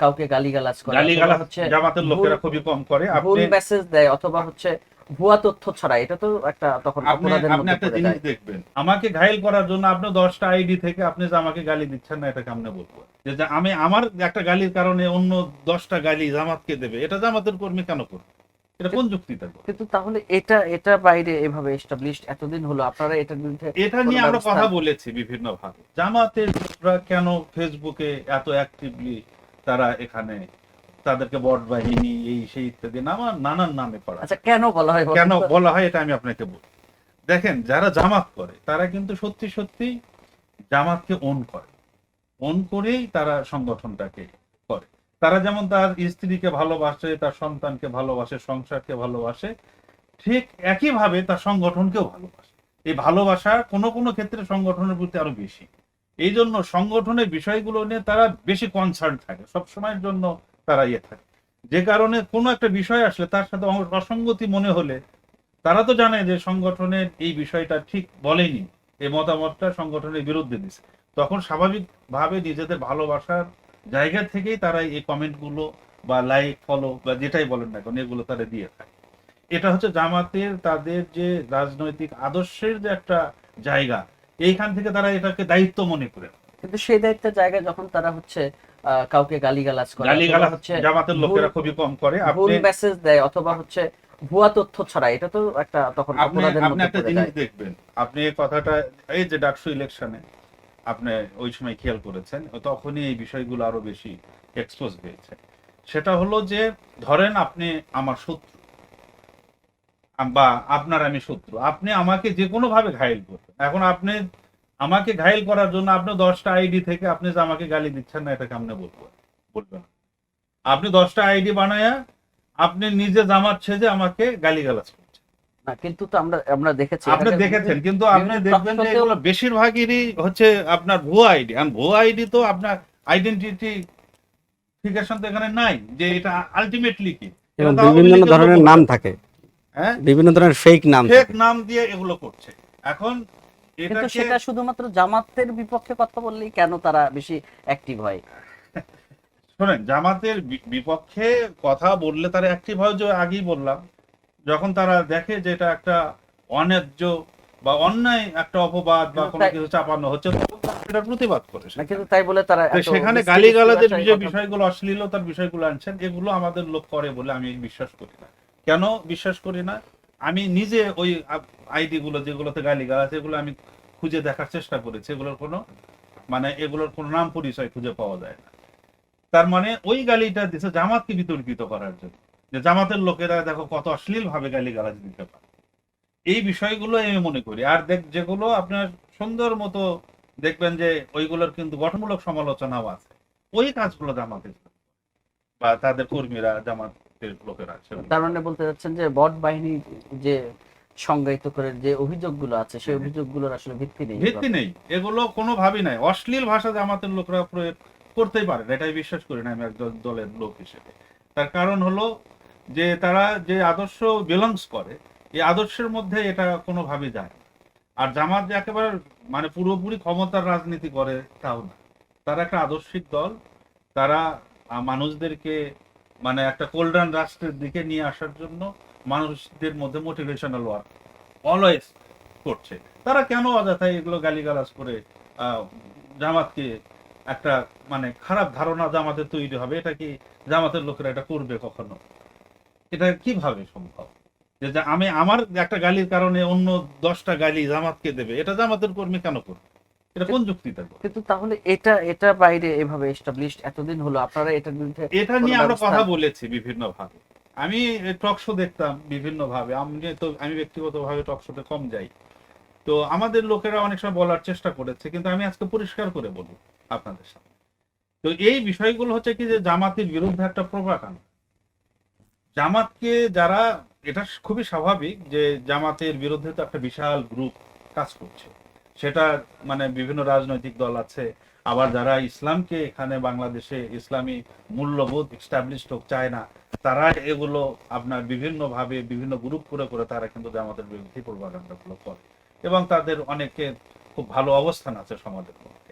কাউকে গালিগালাজ করে। গালিগালাজ অথবা হচ্ছে জামাতের লোকেরা খুবই কম করে। ভুল মেসেজ দেয় অথবা হচ্ছে ভুয়া তথ্য ছড়া এটা তো একটা তখন অপরাধের আপনি মধ্যে একটা জিনিস দেখবেন। আমাকে ঘায়ল করার জন্য আপনি দশটা আইডি থেকে আপনি যে আমাকে গালি দিচ্ছেন না এটা কেমনে বলব যে আমি আমার একটা গালির কারণে অন্য দশটা গালি জামাতকে দেবে। এটা জামাতের কর্মী কেন করবে? এটা কোন যুক্তিতে করবে? কিন্তু তাহলে এটা এটা বাইরে এভাবে এস্টাবলিশড এতদিন হলো। আপনারা এটার বিরুদ্ধে এটা নিয়ে আমরা কথা বলেছি বিভিন্ন ভাবে জামাতের লোকরা কেন ফেসবুকে এত অ্যাক্টিভলি তারা এখানে তাদেরকে বট বাহিনী এই সেই ইত্যাদি নানা নানান নামে করা আচ্ছা কেন বলা হয় কেন বলা হয় এটা আমি আপনাকে বলি। দেখেন যারা জামাত করে তারা কিন্তু সত্যি সত্যি জামাতকে ওন করে। ওন করেই তারা সংগঠনটাকে করে। তারা যেমন তার স্ত্রীকে ভালোবাসে তার সন্তানকে ভালোবাসে সংসারকে ভালোবাসে ঠিক একইভাবে তার সংগঠনকেও ভালোবাসে। এই ভালোবাসা কোনো কোনো ক্ষেত্রে সংগঠনের প্রতি আরও বেশি। এই জন্য সংগঠনের বিষয়গুলো নিয়ে তারা বেশি কনসার্ন থাকে সব সময়ের জন্য তারা ইয়ে থাকে। যে কারণে কোনো একটা বিষয় আসলে তার সাথে অসঙ্গতি মনে হলে তারা তো জানে যে সংগঠনের এই বিষয়টা ঠিক বলেনি এই মতামতটা সংগঠনের বিরুদ্ধে দিচ্ছে তখন স্বাভাবিকভাবে নিজেদের ভালোবাসার জায়গা থেকেই তারা এই কমেন্টগুলো বা লাইক ফলো বা যেটাই বলেন না কেন, এগুলো তারা দিয়ে থাকে। এটা হচ্ছে জামাতের তাদের যে রাজনৈতিক আদর্শের যে একটা জায়গা এইখান থেকে তারা এটাকে দায়িত্ব মনে করে। কিন্তু সেই দায়িত্বের জায়গায় যখন তারা হচ্ছে কাউকে গালিগালাজ করে গালিগালা অথবা হচ্ছে জামাতের লোকেরা খুবই কম করে। ভুল আপনি মেসেজ দেয় অথবা হচ্ছে ভুয়া তথ্য ছড়া এটা তো একটা তখন আপনি অপরাধের আপনি একটা জিনিস দেখবেন আপনি এই কথাটা এই যে ডাকসু ইলেকশনে আপনি ওই সময় খেয়াল করেছেন তখনই এই বিষয়গুলো আরও বেশি এক্সপোজ হয়েছে। সেটা হলো যে ধরেন আপনি আমার শত্রু বা আপনার আমি শত্রু। আপনি আমাকে যে কোনো ভাবে ঘায়েল করবেন এখন আপনি আমাকে ঘায়েল করার জন্য আপনি দশটা আইডি থেকে আপনি যে আমাকে গালি দিচ্ছেন না এটা কেমনে বলব? বলবেন আপনি দশটা আইডি বানায়া আপনি নিজে জামাত সেজে আমাকে গালি গালাজ করছেন না কিন্তু তো আমরা আমরা দেখেছি আপনি দেখেছেন কিন্তু আপনি দেখবেন যে এগুলো বেশিরভাগেরই হচ্ছে আপনার ভুয়া আইডি আর ভুয়া আইডি তো আপনার আইডেন্টিটি ফিকেশন তো এখানে নাই যে এটা আলটিমেটলি কি? এবং বিভিন্ন ধরনের নাম থাকে। হ্যাঁ? বিভিন্ন ধরনের ফেক নাম ফেক নাম দিয়ে এগুলো করছে। এখন কিন্তু সেটা শুধুমাত্র জামাতের বিপক্ষে কথা বললেই কেন তারা বেশি অ্যাক্টিভ হয়? শোনেন জামাতের বিপক্ষে কথা বললে তারা অ্যাক্টিভ হয় যে আগেই বললাম। যখন তারা দেখে যে এটা একটা অন্যায্য বা অন্যায় একটা অপবাদ বা কোনো কিছু চাপানো হচ্ছে তখন এটার প্রতিবাদ করে না কিন্তু তাই বলে তারা সেখানে মিষ্টি গালি গালাজের মিষ্টি যে বিষয়গুলো অশ্লীলতার বিষয়গুলো আনছেন এগুলো আমাদের লোক করে বলে আমি বিশ্বাস করি না। কেন বিশ্বাস করি না? আমি নিজে ওই আইডি গুলো যেগুলোতে গালি গালাজ এগুলো আমি খুঁজে দেখার চেষ্টা করেছি। এগুলোর কোনো মানে এগুলোর কোনো নাম পরিচয় খুঁজে পাওয়া যায় না। তার মানে ওই গালিটা দিছে জামাতকে বিতর্কিত করার জন্য। যে জামাতের লোকেরা দেখো কত অশ্লীল ভাবে গালি গালাজ দিতে পারে। এই বিষয়গুলো আমি মনে করি। আর দেখ, যেগুলো আপনার সুন্দর মতো দেখবেন যে ওইগুলোর কিন্তু গঠনমূলক সমালোচনাও আছে। ওই কাজগুলো জামাতের বা তাদের কর্মীরা জামাতের লোকেরা তার মানে বলতে যাচ্ছেন যে বট বাহিনী যে সংজ্ঞায়িত করে যে অভিযোগগুলো আছে সেই হ্যাঁ। অভিযোগগুলোর আসলে ভিত্তি নেই। ভিত্তি নেই। এগুলো কোনো ভাবি নাই। অশ্লীল ভাষা জামাতের লোকরা প্রয়োগ করতেই পারে এটাই বিশ্বাস করি না আমি একজন দলের লোক হিসেবে। তার কারণ হলো যে তারা যে আদর্শ বিলংস করে এই আদর্শের মধ্যে এটা কোনোভাবেই যায়। আর জামাত যে একেবারে মানে পুরোপুরি ক্ষমতার রাজনীতি করে তাও না। তারা একটা আদর্শিক দল। তারা মানুষদেরকে মানে একটা কোল্ডান রাষ্ট্রের দিকে নিয়ে আসার জন্য মানুষদের মধ্যে মোটিভেশনাল ওয়ার্ক অলওয়েজ করছে। তারা কেন অযথায় এগুলো গালিগালাজ করে জামাতকে একটা মানে খারাপ ধারণা জামাতের তৈরি হবে? এটা কি জামাতের লোকেরা এটা করবে কখনো? এটা কীভাবে সম্ভব? যে আমি, আমার একটা গালির কারণে অন্য দশটা গালি জামাতকে দেবে, এটা জামাতের কর্মী কেন করবে? এটা কোন যুক্তিতে? কিন্তু তাহলে এটা এটা বাইরে এভাবে এস্টাবলিশড এতদিন হলো আপনারা এটার বিরুদ্ধে এটা নিয়ে আমরা কথা বলেছি বিভিন্ন ভাবে আমি টক শো দেখতাম বিভিন্ন ভাবে আমি তো আমি ব্যক্তিগতভাবে টক শোতে কম যাই। তো আমাদের লোকেরা অনেক সময় বলার চেষ্টা করেছে কিন্তু আমি আজকে পরিষ্কার করে বলি আপনাদের সামনে। তো এই বিষয়গুলো হচ্ছে কি যে জামাতের বিরুদ্ধে একটা প্রভাকাণ্ড। জামাতকে যারা এটা খুবই স্বাভাবিক যে জামাতের বিরুদ্ধে তো একটা বিশাল গ্রুপ কাজ করছে। সেটা মানে বিভিন্ন রাজনৈতিক দল আছে। আবার যারা ইসলামকে এখানে বাংলাদেশে ইসলামী মূল্যবোধ এস্টাবলিশড হোক, চায় না, তারা এগুলো আপনার বিভিন্নভাবে বিভিন্ন গ্রুপ করে করে তারা কিন্তু আমাদের বিরুদ্ধে প্রভাকাণ্ডাগুলো করে। এবং তাদের অনেকের খুব ভালো অবস্থান আছে সমাজের মধ্যে।